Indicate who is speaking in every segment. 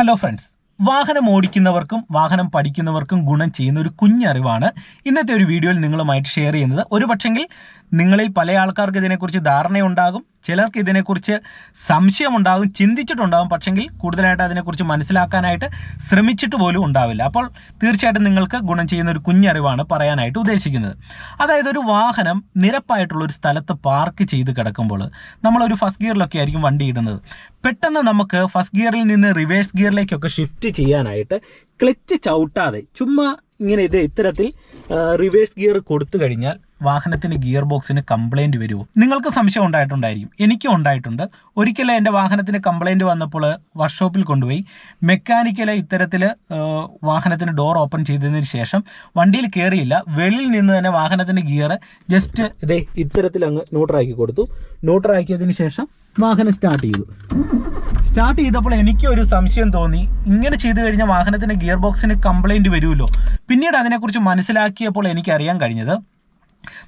Speaker 1: Hello friends വാഹനം ഓടിക്കുന്നവർക്കും വാഹനം പഠിക്കുന്നവർക്കും ഗുണം ചെയ്യുന്ന ഒരു കുഞ്ഞറിവാണ് ഇന്നത്തെ ഒരു വീഡിയോയിൽ നിങ്ങളുമായിട്ട് ഷെയർ ചെയ്യുന്നത്. ഒരു പക്ഷെങ്കിൽ നിങ്ങളിൽ പല ആൾക്കാർക്ക് ഇതിനെക്കുറിച്ച് ധാരണയുണ്ടാകും. ചിലർക്ക് ഇതിനെക്കുറിച്ച് സംശയമുണ്ടാകും ചിന്തിച്ചിട്ടുണ്ടാകും പക്ഷെങ്കിൽ കൂടുതലായിട്ട് അതിനെക്കുറിച്ച് മനസ്സിലാക്കാനായിട്ട് ശ്രമിച്ചിട്ട് പോലും ഉണ്ടാവില്ല. അപ്പോൾ തീർച്ചയായിട്ടും നിങ്ങൾക്ക് ഗുണം ചെയ്യുന്ന ഒരു കുഞ്ഞറിവാണ് പറയാനായിട്ട് ഉദ്ദേശിക്കുന്നത്. അതായത് ഒരു വാഹനം നിരപ്പായിട്ടുള്ള ഒരു സ്ഥലത്ത് പാർക്ക് ചെയ്ത് കിടക്കുമ്പോൾ നമ്മളൊരു ഫസ്റ്റ് ഗിയറിലൊക്കെ ആയിരിക്കും വണ്ടി ഇടുന്നത്. പെട്ടെന്ന് നമുക്ക് ഫസ്റ്റ് ഗിയറിൽ നിന്ന് റിവേഴ്സ് ഗിയറിലേക്കൊക്കെ ഷിഫ്റ്റ് ചെയ്യാനായിട്ട് ക്ലച്ച് ചവിട്ടാതെ ചുമ്മാ ഇങ്ങനെ ഇത് ഇത്തരത്തിൽ റിവേഴ്സ് ഗിയർ കൊടുത്തു കഴിഞ്ഞാൽ വാഹനത്തിന് ഗിയർ ബോക്സിന് കംപ്ലൈന്റ് വരുമോ നിങ്ങൾക്ക് സംശയം ഉണ്ടായിട്ടുണ്ടായിരിക്കും. എനിക്കും ഉണ്ടായിട്ടുണ്ട്. ഒരിക്കലും എന്റെ വാഹനത്തിന് കംപ്ലൈന്റ് വന്നപ്പോൾ വർക്ക്ഷോപ്പിൽ കൊണ്ടുപോയി. മെക്കാനിക്കലെ ഇത്തരത്തിൽ വാഹനത്തിന് ഡോർ ഓപ്പൺ ചെയ്തതിന് ശേഷം വണ്ടിയിൽ കയറിയില്ല വെളിയിൽ നിന്ന് തന്നെ വാഹനത്തിന്റെ ഗിയർ ജസ്റ്റ് ഇതേ ഇത്തരത്തിൽ അങ്ങ് ന്യൂട്രാക്കി കൊടുത്തു. ന്യൂട്രാക്കിയതിന് ശേഷം വാഹനം സ്റ്റാർട്ട് ചെയ്തു. സ്റ്റാർട്ട് ചെയ്തപ്പോൾ എനിക്ക് ഒരു സംശയം തോന്നി. ഇങ്ങനെ ചെയ്തു കഴിഞ്ഞാൽ വാഹനത്തിന്റെ ഗിയർ ബോക്സിന് കംപ്ലൈന്റ് വരുമല്ലോ. പിന്നീട് അതിനെക്കുറിച്ച് മനസ്സിലാക്കിയപ്പോൾ എനിക്കറിയാൻ കഴിഞ്ഞത്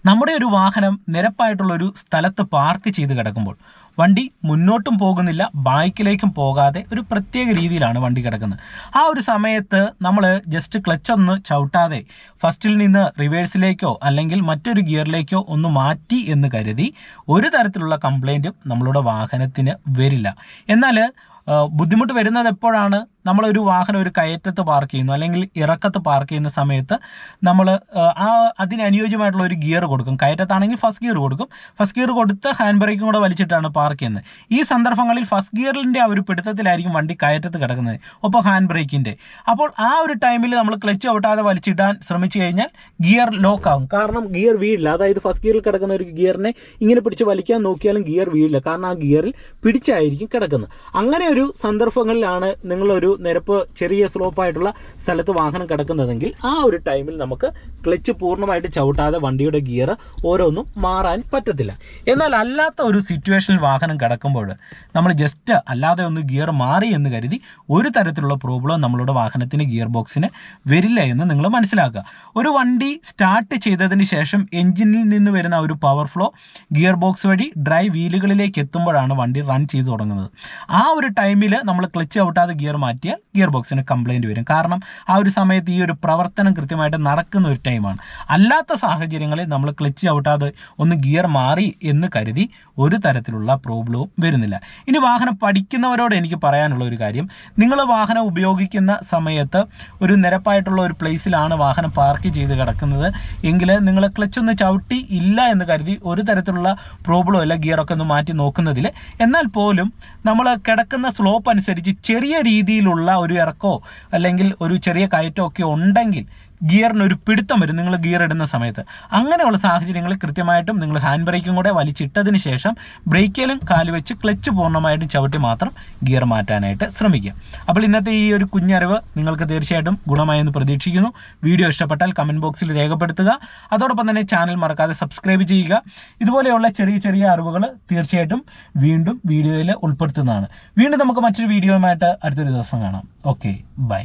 Speaker 1: നമ്മുടെ ഒരു വാഹനം നിരപ്പായിട്ടുള്ള ഒരു സ്ഥലത്ത് പാർക്ക് ചെയ്ത് കിടക്കുമ്പോൾ വണ്ടി മുന്നോട്ടും പോകുന്നില്ല ബാക്കിലേക്കും പോകാതെ ഒരു പ്രത്യേക രീതിയിലാണ് വണ്ടി കിടക്കുന്നത്. ആ ഒരു സമയത്ത് നമ്മൾ ജസ്റ്റ് ക്ലച്ച് ഒന്ന് ചവിട്ടാതെ ഫസ്റ്റിൽ നിന്ന് റിവേഴ്സിലേക്കോ അല്ലെങ്കിൽ മറ്റൊരു ഗിയറിലേക്കോ ഒന്ന് മാറ്റി എന്ന് കരുതി ഒരു തരത്തിലുള്ള കംപ്ലൈന്റും നമ്മളുടെ വാഹനത്തിന് വരില്ല. എന്നാൽ ബുദ്ധിമുട്ട് വരുന്നത് എപ്പോഴാണ്? നമ്മളൊരു വാഹനം ഒരു കയറ്റത്ത് പാർക്ക് ചെയ്യുന്നു അല്ലെങ്കിൽ ഇറക്കത്ത് പാർക്ക് ചെയ്യുന്ന സമയത്ത് നമ്മൾ ആ അതിന് അനുയോജ്യമായിട്ടുള്ള ഒരു ഗിയർ കൊടുക്കും. കയറ്റത്താണെങ്കിൽ ഫസ്റ്റ് ഗിയർ കൊടുക്കും. ഫസ്റ്റ് ഗിയർ കൊടുത്ത് ഹാൻഡ് ബ്രേക്കും കൂടെ വലിച്ചിട്ടാണ് പാർക്ക് ചെയ്യുന്നത്. ഈ സന്ദർഭങ്ങളിൽ ഫസ്റ്റ് ഗിയറിന്റെ ആ ഒരു പിടുത്തത്തിലായിരിക്കും വണ്ടി കയറ്റത്ത് കിടക്കുന്നത്. ഒപ്പം ഹാൻഡ് ബ്രേക്കിന്റെ അപ്പോൾ ആ ഒരു ടൈമിൽ നമ്മൾ ക്ലച്ച് ഔട്ടാതെ വലിച്ചിടാൻ ശ്രമിച്ചു കഴിഞ്ഞാൽ ഗിയർ ലോക്ക് ആവും. കാരണം ഗിയർ വീഴില്ല. അതായത് ഫസ്റ്റ് ഗിയറിൽ കിടക്കുന്ന ഒരു ഗിയറിനെ ഇങ്ങനെ പിടിച്ച് വലിക്കാൻ നോക്കിയാലും ഗിയർ വീഴില്ല. കാരണം ആ ഗിയറിൽ പിടിച്ചായിരിക്കും കിടക്കുന്നത്. അങ്ങനെ ഒരു സന്ദർഭങ്ങളിലാണ് നിങ്ങളൊരു നിരപ്പ് ചെറിയ സ്ലോപ്പായിട്ടുള്ള സ്ഥലത്ത് വാഹനം കിടക്കുന്നതെങ്കിൽ ആ ഒരു ടൈമിൽ നമുക്ക് ക്ലച്ച് പൂർണമായിട്ട് ചവിട്ടാതെ വണ്ടിയുടെ ഗിയർ ഓരോന്നും മാറാൻ പറ്റത്തില്ല. എന്നാൽ അല്ലാത്ത ഒരു സിറ്റുവേഷനിൽ വാഹനം കിടക്കുമ്പോൾ നമ്മൾ ജസ്റ്റ് അല്ലാതെ ഒന്ന് ഗിയർ മാറി എന്ന് കരുതി ഒരു തരത്തിലുള്ള പ്രോബ്ലം നമ്മളുടെ വാഹനത്തിന് ഗിയർ ബോക്സിന് വരില്ല എന്ന് നിങ്ങൾ മനസ്സിലാക്കുക. ഒരു വണ്ടി സ്റ്റാർട്ട് ചെയ്തതിന് ശേഷം എഞ്ചിനിൽ നിന്ന് വരുന്ന ഒരു പവർ ഫ്ലോ ഗിയർ ബോക്സ് വഴി ഡ്രൈ വീലുകളിലേക്ക് എത്തുമ്പോഴാണ് വണ്ടി റൺ ചെയ്തു തുടങ്ങുന്നത്. ആ ഒരു ടൈമിൽ നമ്മൾ ക്ലച്ച് ഔട്ടാതെ ഗിയർ മാറ്റിയാൽ ഗിയർ ബോക്സിന് കംപ്ലൈന്റ് വരും. കാരണം ആ ഒരു സമയത്ത് ഈ ഒരു പ്രവർത്തനം കൃത്യമായിട്ട് നടക്കുന്ന ഒരു ടൈമാണ് അല്ലാത്ത സാഹചര്യങ്ങളിൽ നമ്മൾ ക്ലച്ച് ഔട്ടാതെ ഒന്ന് ഗിയർ മാറി എന്ന് കരുതി ഒരു തരത്തിലുള്ള പ്രോബ്ലവും വരുന്നില്ല. ഇനി വാഹനം പഠിക്കുന്നവരോട് എനിക്ക് പറയാനുള്ള ഒരു കാര്യം. നിങ്ങൾ വാഹനം ഉപയോഗിക്കുന്ന സമയത്ത് ഒരു നിരപ്പായിട്ടുള്ള ഒരു പ്ലേസിലാണ് വാഹനം പാർക്ക് ചെയ്ത് കിടക്കുന്നത്. എങ്കിൽ നിങ്ങൾ ക്ലച്ച് ഒന്ന് ചവിട്ടി ഇല്ല എന്ന് കരുതി ഒരു തരത്തിലുള്ള പ്രോബ്ലം അല്ല ഗിയറൊക്കെ ഒന്ന് മാറ്റി നോക്കുന്നതിൽ. എന്നാൽ പോലും നമ്മൾ കിടക്കുന്ന സ്ലോപ്പ് അനുസരിച്ച് ചെറിയ രീതിയിലുള്ള ഒരു ഇറക്കോ അല്ലെങ്കിൽ ഒരു ചെറിയ കയറ്റോ ഒക്കെ ഉണ്ടെങ്കിൽ ഗിയറിന് ഒരു പിടുത്തം വരും. നിങ്ങൾ ഗിയർ ഇടുന്ന സമയത്ത്. അങ്ങനെയുള്ള സാഹചര്യങ്ങളിൽ കൃത്യമായിട്ടും നിങ്ങൾ ഹാൻഡ് ബ്രേക്കും കൂടെ വലിച്ചിട്ടതിന് ശേഷം ബ്രേക്കിലും കാൽ വെച്ച് ക്ലച്ച് പൂർണമായിട്ടും ചവിട്ടി മാത്രം ഗിയർ മാറ്റാനായിട്ട് ശ്രമിക്കുക. അപ്പോൾ ഇന്നത്തെ ഈ ഒരു കുഞ്ഞറിവ് നിങ്ങൾക്ക് തീർച്ചയായിട്ടും ഗുണമായെന്ന് പ്രതീക്ഷിക്കുന്നു. വീഡിയോ ഇഷ്ടപ്പെട്ടാൽ കമന്റ് ബോക്സിൽ രേഖപ്പെടുത്തുക. അതോടൊപ്പം തന്നെ ചാനൽ മറക്കാതെ സബ്സ്ക്രൈബ് ചെയ്യുക. ഇതുപോലെയുള്ള ചെറിയ ചെറിയ അറിവുകൾ തീർച്ചയായിട്ടും വീണ്ടും വീഡിയോയിൽ ഉൾപ്പെടുത്തുന്നതാണ്. വീണ്ടും നമുക്ക് മറ്റൊരു വീഡിയോയുമായിട്ട് അടുത്തൊരു ദിവസം കാണാം. Okay bye